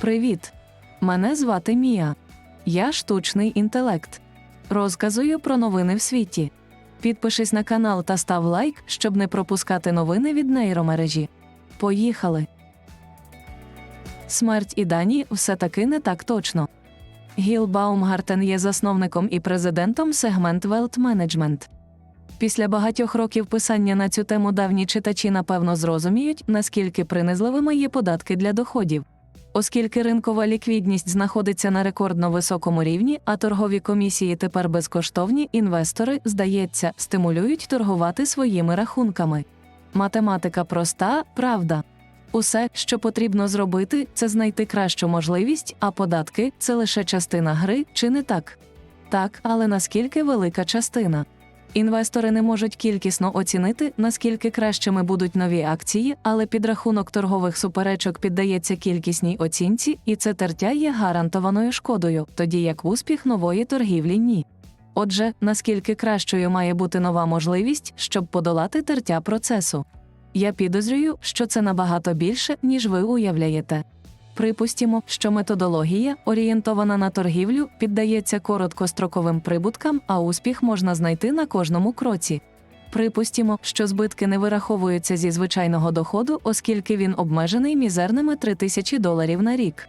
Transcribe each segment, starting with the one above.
Привіт! Мене звати Мія. Я штучний інтелект. Розказую про новини в світі. Підпишись на канал та став лайк, щоб не пропускати новини від нейромережі. Поїхали. Смерть і дані все таки не так точно. Гіл Баумгартен є засновником і президентом сегмент Wealth Management. Після багатьох років писання на цю тему давні читачі напевно зрозуміють, наскільки принизливими є податки для доходів. Оскільки ринкова ліквідність знаходиться на рекордно високому рівні, а торгові комісії тепер безкоштовні, інвестори, здається, стимулюють торгувати своїми рахунками. Математика проста, правда. Усе, що потрібно зробити, це знайти кращу можливість, а податки це лише частина гри, чи не так? Так, але наскільки велика частина? Інвестори не можуть кількісно оцінити, наскільки кращими будуть нові акції, але підрахунок торгових суперечок піддається кількісній оцінці, і це тертя є гарантованою шкодою, тоді як успіх нової торгівлі ні. Отже, наскільки кращою має бути нова можливість, щоб подолати тертя процесу? Я підозрюю, що це набагато більше, ніж ви уявляєте. Припустімо, що методологія, орієнтована на торгівлю, піддається короткостроковим прибуткам, а успіх можна знайти на кожному кроці. Припустімо, що збитки не вираховуються зі звичайного доходу, оскільки він обмежений мізерними 3000 доларів на рік.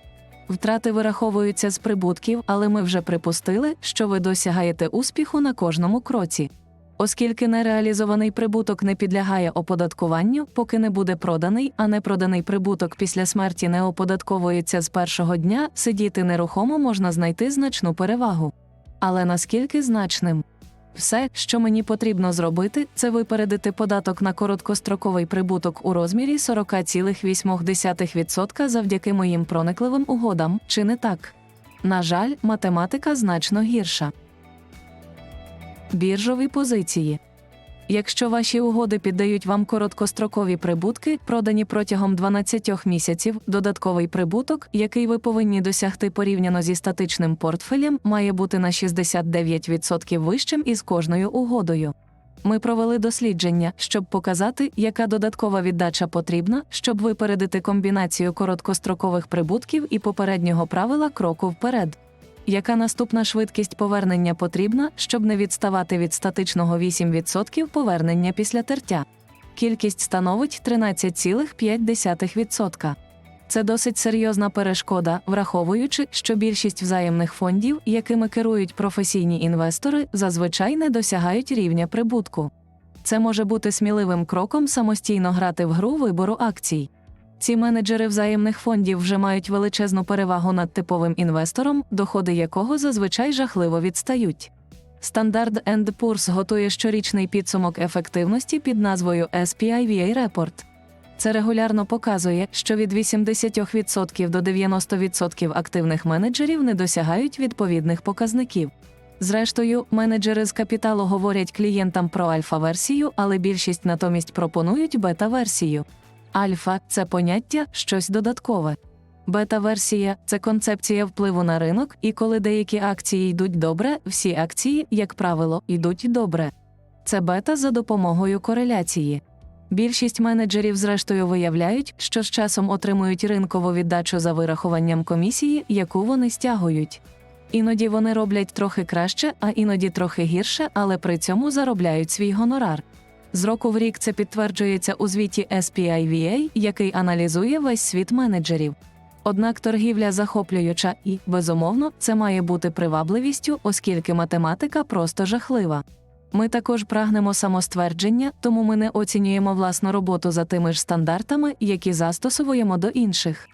Втрати вираховуються з прибутків, але ми вже припустили, що ви досягаєте успіху на кожному кроці. Оскільки нереалізований прибуток не підлягає оподаткуванню, поки не буде проданий, а непроданий прибуток після смерті не оподатковується з першого дня, сидіти нерухомо можна знайти значну перевагу. Але наскільки значним? Все, що мені потрібно зробити, це випередити податок на короткостроковий прибуток у розмірі 40,8% завдяки моїм проникливим угодам, чи не так? На жаль, математика значно гірша. Біржові позиції. Якщо ваші угоди піддають вам короткострокові прибутки, продані протягом 12 місяців, додатковий прибуток, який ви повинні досягти порівняно зі статичним портфелем, має бути на 69% вищим із кожною угодою. Ми провели дослідження, щоб показати, яка додаткова віддача потрібна, щоб випередити комбінацію короткострокових прибутків і попереднього правила кроку вперед. Яка наступна швидкість повернення потрібна, щоб не відставати від статичного 8% повернення після тертя? Кількість становить 13,5%. Це досить серйозна перешкода, враховуючи, що більшість взаємних фондів, якими керують професійні інвестори, зазвичай не досягають рівня прибутку. Це може бути сміливим кроком самостійно грати в гру вибору акцій. Ці менеджери взаємних фондів вже мають величезну перевагу над типовим інвестором, доходи якого зазвичай жахливо відстають. Standard Poor's готує щорічний підсумок ефективності під назвою SPIVA Report. Це регулярно показує, що від 80% до 90% активних менеджерів не досягають відповідних показників. Зрештою, менеджери з капіталу говорять клієнтам про альфа-версію, але більшість натомість пропонують бета-версію. Альфа це поняття щось додаткове. Бета-версія це концепція впливу на ринок, і коли деякі акції йдуть добре, всі акції, як правило, йдуть добре. Це бета за допомогою кореляції. Більшість менеджерів, зрештою, виявляють, що з часом отримують ринкову віддачу за вирахуванням комісії, яку вони стягують. Іноді вони роблять трохи краще, а іноді трохи гірше, але при цьому заробляють свій гонорар. З року в рік це підтверджується у звіті SPIVA, який аналізує весь світ менеджерів. Однак торгівля захоплююча і, безумовно, це має бути привабливістю, оскільки математика просто жахлива. Ми також прагнемо самоствердження, тому ми не оцінюємо власну роботу за тими ж стандартами, які застосовуємо до інших.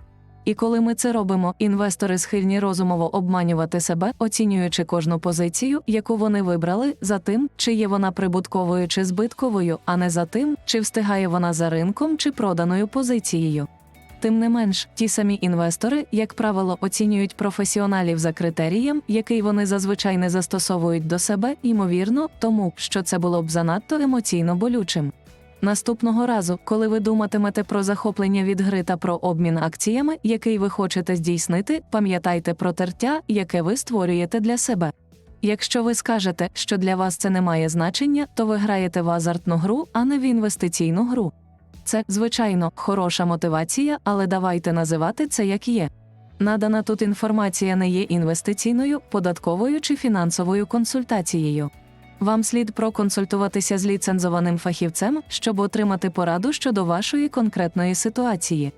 І коли ми це робимо, інвестори схильні розумово обманювати себе, оцінюючи кожну позицію, яку вони вибрали, за тим, чи є вона прибутковою чи збитковою, а не за тим, чи встигає вона за ринком чи проданою позицією. Тим не менш, ті самі інвестори, як правило, оцінюють професіоналів за критерієм, який вони зазвичай не застосовують до себе, ймовірно, тому що це було б занадто емоційно болючим. Наступного разу, коли ви думатимете про захоплення від гри та про обмін акціями, який ви хочете здійснити, пам'ятайте про тертя, яке ви створюєте для себе. Якщо ви скажете, що для вас це не має значення, то ви граєте в азартну гру, а не в інвестиційну гру. Це, звичайно, хороша мотивація, але давайте називати це як є. Надана тут інформація не є інвестиційною, податковою чи фінансовою консультацією. Вам слід проконсультуватися з ліцензованим фахівцем, щоб отримати пораду щодо вашої конкретної ситуації.